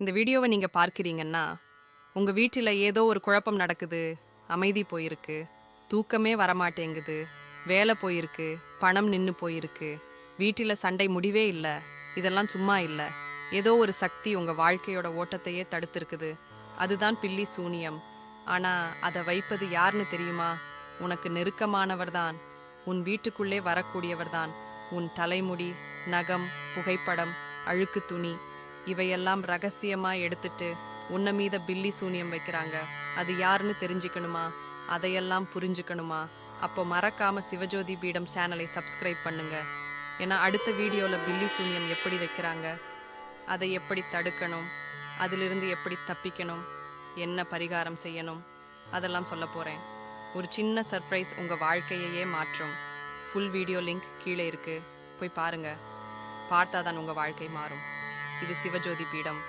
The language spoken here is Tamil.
இந்த வீடியோவை நீங்கள் பார்க்கிறீங்கன்னா உங்கள் வீட்டில் ஏதோ ஒரு குழப்பம் நடக்குது அமைதி போயிருக்கு தூக்கமே வரமாட்டேங்குது வேலை போயிருக்கு பணம் நின்று போயிருக்கு வீட்டில் சண்டை முடிவே இல்லை இதெல்லாம் சும்மா இல்லை ஏதோ ஒரு சக்தி உங்கள் வாழ்க்கையோட ஓட்டத்தையே தடுத்திருக்குது. அதுதான் பில்லி சூனியம். ஆனால் அதை வைப்பது யாருன்னு தெரியுமா? உனக்கு நெருக்கமானவர்தான் உன் வீட்டுக்குள்ளே வரக்கூடியவர்தான் உன் தலைமுடி நகம் புகைப்படம் அழுக்கு துணி இவையெல்லாம் ரகசியமா எடுத்துட்டு உன்ன மீத பில்லி சூனியம் வைக்கிறாங்க. அது யாருன்னு தெரிஞ்சுக்கணுமா? அதையெல்லாம் புரிஞ்சுக்கணுமா? அப்போ மறக்காம சிவஜோதி பீடம் சேனலை சப்ஸ்கிரைப் பண்ணுங்க. ஏன்னா அடுத்த வீடியோவில் பில்லி சூனியம் எப்படி வைக்கிறாங்க? அதை எப்படி தடுக்கணும்? அதிலிருந்து எப்படி தப்பிக்கணும்? என்ன பரிகாரம் செய்யணும்? அதெல்லாம் சொல்ல போகிறேன் ஒரு சின்ன சர்ப்ரைஸ் உங்கள் வாழ்க்கையையே மாற்றும். ஃபுல் வீடியோ லிங்க் கீழே இருக்கு. போய் பாருங்க. பார்த்தாதான் உங்கள் வாழ்க்கை மாறும். இது சிவஜோதி பீடம்